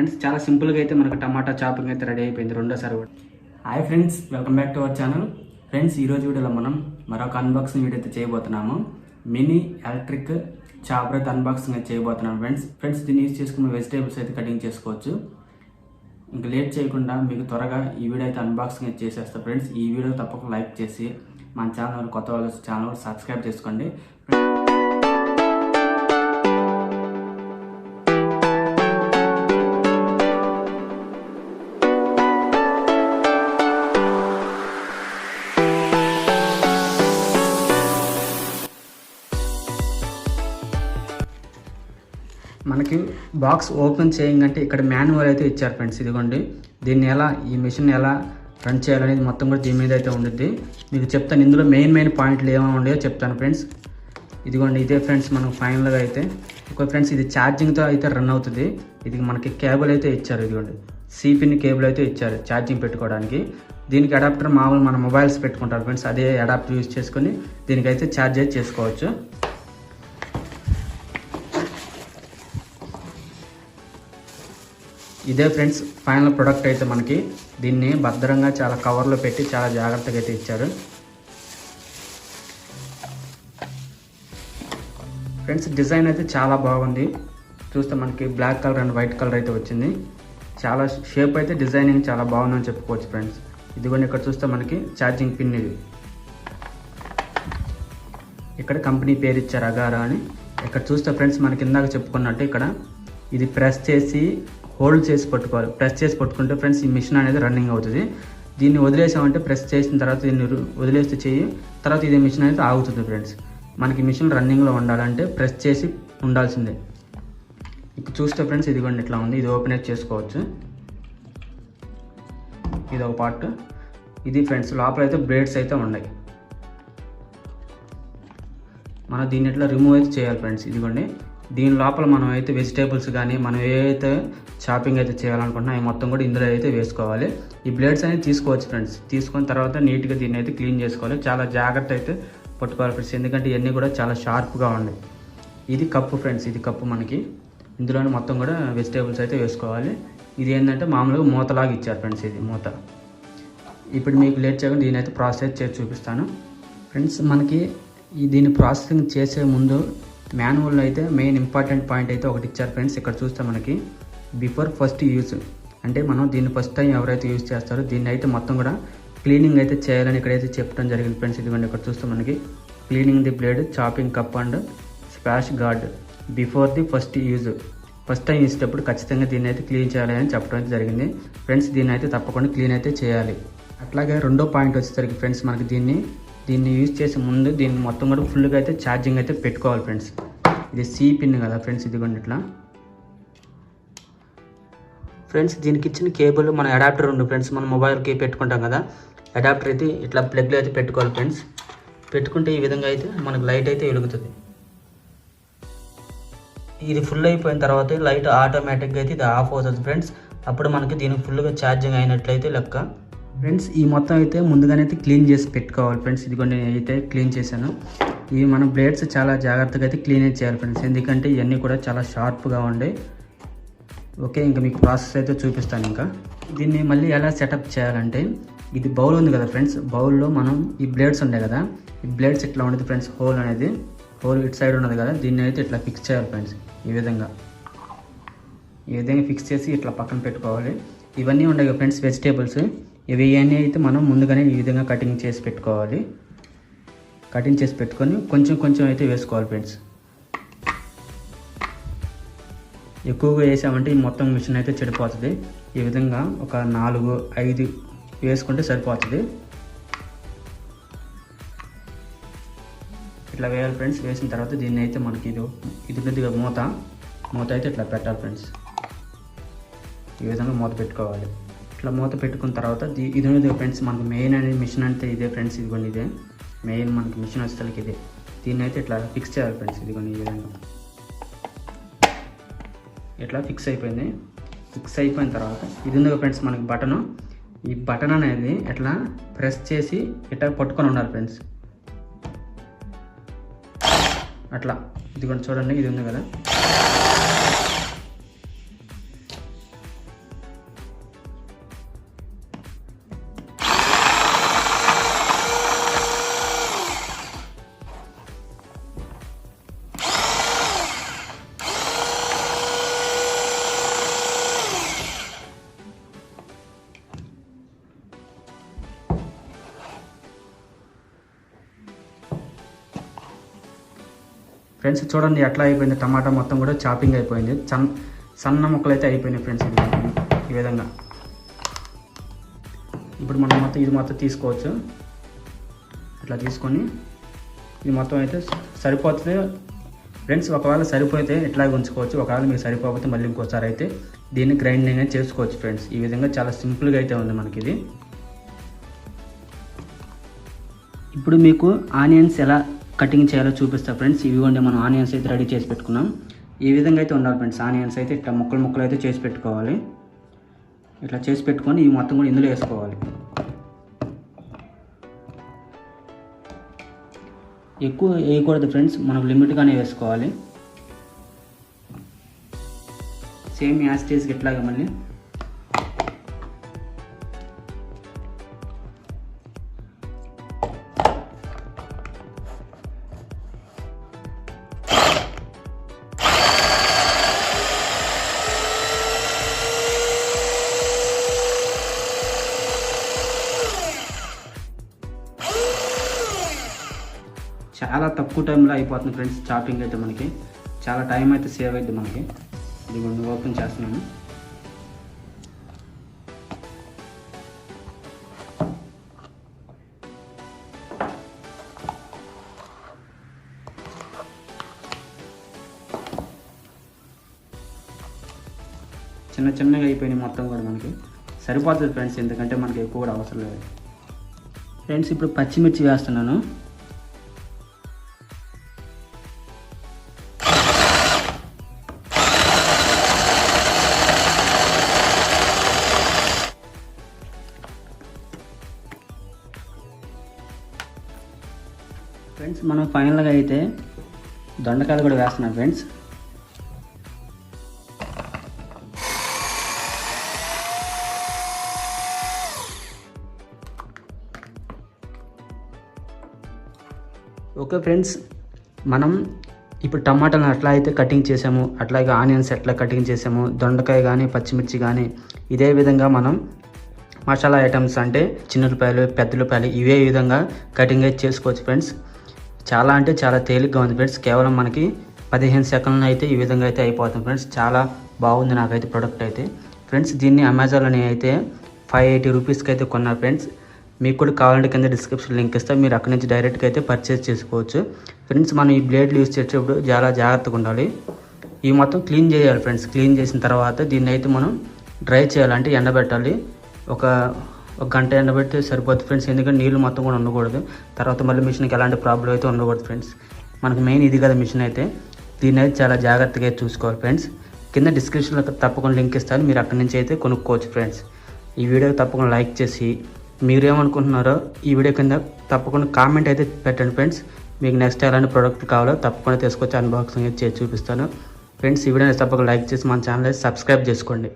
Friends చాలా సింపుల్గా అయితే మనకు టమాటా చాపింగ్ అయితే రెడీ అయిపోయింది రెండోసారి కూడా. Hi friends welcome back to our channel. Friends ఈరోజు వీడియోలో మనం మరొక అన్బాక్సింగ్ వీడియో అయితే చేయబోతున్నాము. మినీ ఎలక్ట్రిక్ చాపర్ అయితే అన్బాక్సింగ్ అయితే చేయబోతున్నాం ఫ్రెండ్స్. ఫ్రెండ్స్ దీన్ని యూజ్ చేసుకున్న వెజిటేబుల్స్ అయితే కటింగ్ చేసుకోవచ్చు. ఇంకా లేట్ చేయకుండా మీకు త్వరగా ఈ వీడియో అయితే అన్బాక్సింగ్ అయితే చేసేస్తాను ఫ్రెండ్స్. ఈ వీడియో తప్పకుండా లైక్ చేసి మన ఛానల్ కొత్త వాళ్ళు ఛానల్ సబ్స్క్రైబ్ చేసుకోండి. మనకి బాక్స్ ఓపెన్ చేయంగంటే ఇక్కడ మాన్యువల్ అయితే ఇచ్చారు ఫ్రెండ్స్ ఇదిగోండి. దీన్ని ఎలా ఈ మిషన్ ఎలా రన్ చేయాలనేది మొత్తం కూడా దీని మీద అయితే ఉండుద్ది. మీకు చెప్తాను ఇందులో మెయిన్ మెయిన్ పాయింట్లు ఏమైనా ఉండేవో చెప్తాను ఫ్రెండ్స్. ఇదిగోండి ఇదే ఫ్రెండ్స్ మనం ఫైనల్గా అయితే. ఒక ఫ్రెండ్స్ ఇది ఛార్జింగ్తో అయితే రన్ అవుతుంది. ఇది మనకి కేబుల్ అయితే ఇచ్చారు ఇదిగోండి. సిపిన్ కేబుల్ అయితే ఇచ్చారు ఛార్జింగ్ పెట్టుకోవడానికి. దీనికి అడాప్టర్ మామూలు మన మొబైల్స్ పెట్టుకుంటారు ఫ్రెండ్స్ అదే అడాప్టర్ యూజ్ చేసుకొని దీనికైతే ఛార్జ్ అయితే చేసుకోవచ్చు. ఇదే ఫ్రెండ్స్ ఫైనల్ ప్రొడక్ట్ అయితే మనకి దీన్ని భద్రంగా చాలా కవర్లో పెట్టి చాలా జాగ్రత్తగా అయితే ఇచ్చారు. ఫ్రెండ్స్ డిజైన్ అయితే చాలా బాగుంది. చూస్తే మనకి black colour and white colour అయితే వచ్చింది. చాలా షేప్ అయితే డిజైనింగ్ చాలా బాగుందని చెప్పుకోవచ్చు ఫ్రెండ్స్. ఇదిగోండి ఇక్కడ చూస్తే మనకి ఛార్జింగ్ పిన్ ఇది. ఇక్కడ కంపెనీ పేరు ఇచ్చారు అగారా అని. ఇక్కడ చూస్తే ఫ్రెండ్స్ మనకి ఇందాక చెప్పుకున్నట్టు ఇక్కడ ఇది ప్రెస్ చేసి హోల్డ్ చేసి పట్టుకోవాలి. ప్రెస్ చేసి పట్టుకుంటే ఫ్రెండ్స్ ఈ మిషన్ అనేది రన్నింగ్ అవుతుంది. దీన్ని వదిలేసామంటే ప్రెస్ చేసిన తర్వాత దీన్ని వదిలేస్తే చెయ్యి తర్వాత ఇది మిషన్ అయితే ఆగుతుంది ఫ్రెండ్స్. మనకి మిషన్ రన్నింగ్లో ఉండాలంటే ప్రెస్ చేసి ఉండాల్సిందే. ఇక్కడ చూస్తే ఫ్రెండ్స్ ఇదిగోండి ఇట్లా ఉంది. ఇది ఓపెన్ అయితే చేసుకోవచ్చు. ఇది ఒక పార్ట్. ఇది ఫ్రెండ్స్ లోపల అయితే బ్రేడ్స్ అయితే ఉన్నాయి. మనం దీన్ని ఇట్లా రిమూవ్ అయితే చేయాలి ఫ్రెండ్స్ ఇదిగోండి. దీని లోపల మనం అయితే వెజిటేబుల్స్ కానీ మనం ఏదైతే షాపింగ్ అయితే చేయాలనుకుంటున్నా అవి మొత్తం కూడా ఇందులో అయితే వేసుకోవాలి. ఈ బ్లేడ్స్ అనేది తీసుకోవచ్చు ఫ్రెండ్స్ తీసుకున్న తర్వాత నీట్గా దీన్ని అయితే క్లీన్ చేసుకోవాలి. చాలా జాగ్రత్త అయితే పట్టుకోవాలి ఫ్రెండ్స్ ఎందుకంటే ఇవన్నీ కూడా చాలా షార్ప్గా ఉన్నాయి ఇది కప్పు ఫ్రెండ్స్ ఇది కప్పు మనకి. ఇందులోనే మొత్తం కూడా వెజిటేబుల్స్ అయితే వేసుకోవాలి. ఇది ఏంటంటే మామూలుగా మూతలాగా ఇచ్చారు ఫ్రెండ్స్ ఇది మూత. ఇప్పుడు మీకు లేట్ చేయకుండా దీని అయితే ప్రాసెస్ చేసి చూపిస్తాను. ఫ్రెండ్స్ మనకి ఈ ప్రాసెసింగ్ చేసే ముందు మాన్యువల్లో అయితే మెయిన్ ఇంపార్టెంట్ పాయింట్ అయితే ఒకటి ఇచ్చారు ఫ్రెండ్స్. ఇక్కడ చూస్తే మనకి బిఫోర్ ఫస్ట్ యూజ్. అంటే మనం దీన్ని ఫస్ట్ టైం ఎవరైతే యూజ్ చేస్తారో దీన్ని అయితే మొత్తం కూడా క్లీనింగ్ అయితే చేయాలని ఇక్కడైతే చెప్పడం జరిగింది ఫ్రెండ్స్. ఇదిగోండి ఇక్కడ చూస్తే మనకి cleaning the blade chopping cup and splash guard before the first use. First time ఇచ్చేటప్పుడు ఖచ్చితంగా దీన్ని అయితే క్లీన్ చేయాలి అని చెప్పడం అయితే జరిగింది. ఫ్రెండ్స్ దీన్ని అయితే తప్పకుండా క్లీన్ అయితే చేయాలి. అట్లాగే రెండో పాయింట్ వచ్చేసరికి ఫ్రెండ్స్ మనకి దీన్ని దీన్ని యూజ్ చేసే ముందు దీన్ని మొత్తం కూడా ఫుల్గా అయితే ఛార్జింగ్ అయితే పెట్టుకోవాలి ఫ్రెండ్స్ ఇది సి పిన్ కదా ఫ్రెండ్స్ ఇదిగోండి ఇట్లా. ఫ్రెండ్స్ దీనికి ఇచ్చిన కేబుల్ మన అడాప్టర్ ఉంది ఫ్రెండ్స్ మన మొబైల్కి పెట్టుకుంటాం కదా. అడాప్టర్ అయితే ఇట్లా ప్లగ్లో అయితే పెట్టుకోవాలి ఫ్రెండ్స్ పెట్టుకుంటే ఈ విధంగా అయితే మనకు లైట్ అయితే వెలుగుతుంది. ఇది ఫుల్ అయిపోయిన తర్వాత లైట్ ఆటోమేటిక్గా అయితే ఇది ఆఫ్ అవుతుంది ఫ్రెండ్స్ అప్పుడు మనకి దీనికి ఫుల్గా ఛార్జింగ్ అయినట్లయితే లెక్క. ఫ్రెండ్స్ ఈ మొత్తం అయితే ముందుగానే అయితే క్లీన్ చేసి పెట్టుకోవాలి ఫ్రెండ్స్. ఇదిగోండి నేను అయితే క్లీన్ చేశాను. ఇవి మన బ్లేడ్స్ చాలా జాగ్రత్తగా అయితే క్లీన్ చేయాలి ఫ్రెండ్స్. ఎందుకంటే ఇవన్నీ కూడా చాలా షార్ప్గా ఉండే. ఓకే ఇంకా మీకు ప్రాసెస్ అయితే చూపిస్తాను ఇంకా. దీన్ని మళ్ళీ ఎలా సెటప్ చేయాలంటే ఇది బౌల్ ఉంది కదా ఫ్రెండ్స్. బౌల్లో మనం ఈ బ్లేడ్స్ ఉన్నాయి కదా ఈ బ్లేడ్స్ ఇట్లా ఉండదు ఫ్రెండ్స్ హోల్ అనేది. హోల్ ఇటు సైడ్ ఉన్నది కదా దీన్ని అయితే ఇట్లా ఫిక్స్ చేయాలి ఫ్రెండ్స్. ఈ విధంగా. ఈ విధంగా ఫిక్స్ చేసి ఇట్లా పక్కన పెట్టుకోవాలి. ఇవన్నీ ఉన్నాయి ఫ్రెండ్స్ వెజిటేబుల్స్. ఇవి ఇవన్నీ అయితే మనం ముందుగానే ఈ విధంగా కటింగ్ చేసి పెట్టుకోవాలి. కటింగ్ చేసి పెట్టుకొని కొంచెం కొంచెం అయితే వేసుకోవాలి ఫ్రెండ్స్ ఎక్కువగా వేసామంటే ఈ మొత్తం మిషన్ అయితే చెడిపోతుంది. ఈ విధంగా ఒక నాలుగు ఐదు వేసుకుంటే సరిపోతుంది. ఇట్లా వేయాలి ఫ్రెండ్స్ వేసిన తర్వాత దీన్ని అయితే మనకి ఇది ఇది ఉన్నది మూత. మూత అయితే ఇట్లా పెట్టాలి ఫ్రెండ్స్ ఈ విధంగా మూత పెట్టుకోవాలి. ఇట్లా మూత పెట్టుకున్న తర్వాత దీ- ఇది ఉన్నది ఫ్రెండ్స్ మనకు మెయిన్ అనేది మిషన్ అంటే ఇదే ఫ్రెండ్స్ ఇదిగోండి ఇదే. మెయిన్ మనకి మిషన్ వచ్చేసరికి ఇదే. దీన్ని అయితే ఇట్లా ఫిక్స్ చేయాలి ఫ్రెండ్స్ ఇదిగోండి ఈ విధంగా ఇట్లా ఫిక్స్ అయిపోయింది. ఫిక్స్ అయిపోయిన తర్వాత ఇది ఉంది ఫ్రెండ్స్ మనకి బటను ఈ బటన్ అనేది ఇట్లా ప్రెస్ చేసి ఇట్లా పట్టుకొని ఉండాలి ఫ్రెండ్స్ అట్లా. ఇది కొంచెం చూడండి ఇది ఉంది కదా. ఫ్రెండ్స్ చూడండి ఎట్లా అయిపోయింది. టమాటా మొత్తం కూడా చాపింగ్ అయిపోయింది. సన్ సన్న ముక్కలు అయితే అయిపోయినాయి ఫ్రెండ్స్ ఈ విధంగా. ఇప్పుడు మనం మొత్తం ఇది మొత్తం తీసుకోవచ్చు. ఇట్లా తీసుకొని ఇది మొత్తం అయితే సరిపోతుంది ఫ్రెండ్స్ ఒకవేళ సరిపోతే ఇట్లాగే ఉంచుకోవచ్చు. ఒకవేళ మీకు సరిపోకపోతే మళ్ళీ ఇంకోసారి అయితే దీన్ని గ్రైండింగ్ అయితే చేసుకోవచ్చు ఫ్రెండ్స్. ఈ విధంగా చాలా సింపుల్గా అయితే ఉంది మనకి ఇది. ఇప్పుడు మీకు ఆనియన్స్ ఎలా కటింగ్ చేయాలో చూపిస్తా ఫ్రెండ్స్. ఇవిగోండి మనం ఆనియన్స్ అయితే రెడీ చేసి పెట్టుకున్నాం. ఈ విధంగా అయితే ఉండాలి ఫ్రెండ్స్. ఆనియన్స్ అయితే ఇట్లా ముక్కలు ముక్కలు అయితే చేసి పెట్టుకోవాలి. ఇట్లా చేసి పెట్టుకొని ఇవి మొత్తం కూడా ఇందులో వేసుకోవాలి. ఎక్కువ వేయకూడదు ఫ్రెండ్స్. మనం లిమిట్గానే వేసుకోవాలి. సేమ్ యాస్టేజ్కి ఇట్లాగే మళ్ళీ. చాలా తక్కువ టైంలో అయిపోతుంది ఫ్రెండ్స్ చాపింగ్ అయితే మనకి. చాలా టైం అయితే సేవ్ అయింది మనకి. ఇది ఓపెన్ చేస్తున్నాను చిన్న చిన్నగా అయిపోయినాయి మొత్తం కూడా మనకి. సరిపోతుంది ఫ్రెండ్స్ ఎందుకంటే మనకి ఎక్కువ కూడా అవసరం లేదు. ఫ్రెండ్స్ ఇప్పుడు పచ్చిమిర్చి వేస్తున్నాను. ఫ్రెండ్స్ మనం ఫైనల్గా అయితే దొండకాయలు కూడా వేస్తున్నాం ఫ్రెండ్స్. ఓకే ఫ్రెండ్స్ మనం ఇప్పుడు టమాటాలను ఎట్లా అయితే కటింగ్ చేసాము అట్లాగే ఆనియన్స్ ఎట్లా కటింగ్ చేసాము దొండకాయ కానీ పచ్చిమిర్చి కానీ ఇదే విధంగా మనం మసాలా ఐటమ్స్ అంటే చిన్నపాయలు పెద్దలపాయలు ఇవే విధంగా కటింగ్ అయితే చేసుకోవచ్చు ఫ్రెండ్స్. చాలా అంటే చాలా తేలిగ్గా ఉంది ఫ్రెండ్స్. కేవలం మనకి పదిహేను సెకండ్లు అయితే ఈ విధంగా అయితే అయిపోతుంది ఫ్రెండ్స్. చాలా బాగుంది నాకైతే ప్రోడక్ట్ అయితే. ఫ్రెండ్స్ దీన్ని అమెజాన్లో అయితే ఫైవ్ ఎయిటీ రూపీస్కి అయితే కొన్నా ఫ్రెండ్స్. మీకు కూడా కావాలంటే కింద డిస్క్రిప్షన్ లింక్ ఇస్తే. మీరు అక్కడి నుంచి డైరెక్ట్గా అయితే పర్చేస్ చేసుకోవచ్చు. ఫ్రెండ్స్ మనం ఈ బ్లేడ్లు యూస్ చేసేటప్పుడు చాలా జాగ్రత్తగా ఉండాలి. ఇవి మొత్తం క్లీన్ చేయాలి ఫ్రెండ్స్. క్లీన్ చేసిన తర్వాత దీన్ని అయితే మనం డ్రై చేయాలంటే ఎండబెట్టాలి. ఒక ఒక గంట ఎండబెడితే సరిపోతుంది ఫ్రెండ్స్. ఎందుకంటే నీళ్ళు మొత్తం కూడా ఉండకూడదు. తర్వాత మళ్ళీ మిషన్కి ఎలాంటి ప్రాబ్లం అయితే ఉండకూడదు ఫ్రెండ్స్. మనకు మెయిన్ ఇది కదా మిషన్ అయితే. దీన్ని అయితే చాలా జాగ్రత్తగా అయితే చూసుకోవాలి ఫ్రెండ్స్. కింద డిస్క్రిప్షన్లో తప్పకుండా లింక్ ఇస్తాను. మీరు అక్కడి నుంచి అయితే కొనుక్కోవచ్చు ఫ్రెండ్స్. ఈ వీడియో తప్పకుండా లైక్ చేసి మీరు ఏమనుకుంటున్నారో ఈ వీడియో కింద తప్పకుండా కామెంట్ అయితే పెట్టండి ఫ్రెండ్స్. మీకు నెక్స్ట్ ఎలాంటి ప్రోడక్ట్ కావాలో తప్పకుండా తీసుకొచ్చి అన్బాక్సింగ్ అయితే చేసి చూపిస్తాను. ఫ్రెండ్స్ ఈ వీడియోని తప్పకుండా లైక్ చేసి మన ఛానల్ అయితే సబ్స్క్రైబ్ చేసుకోండి.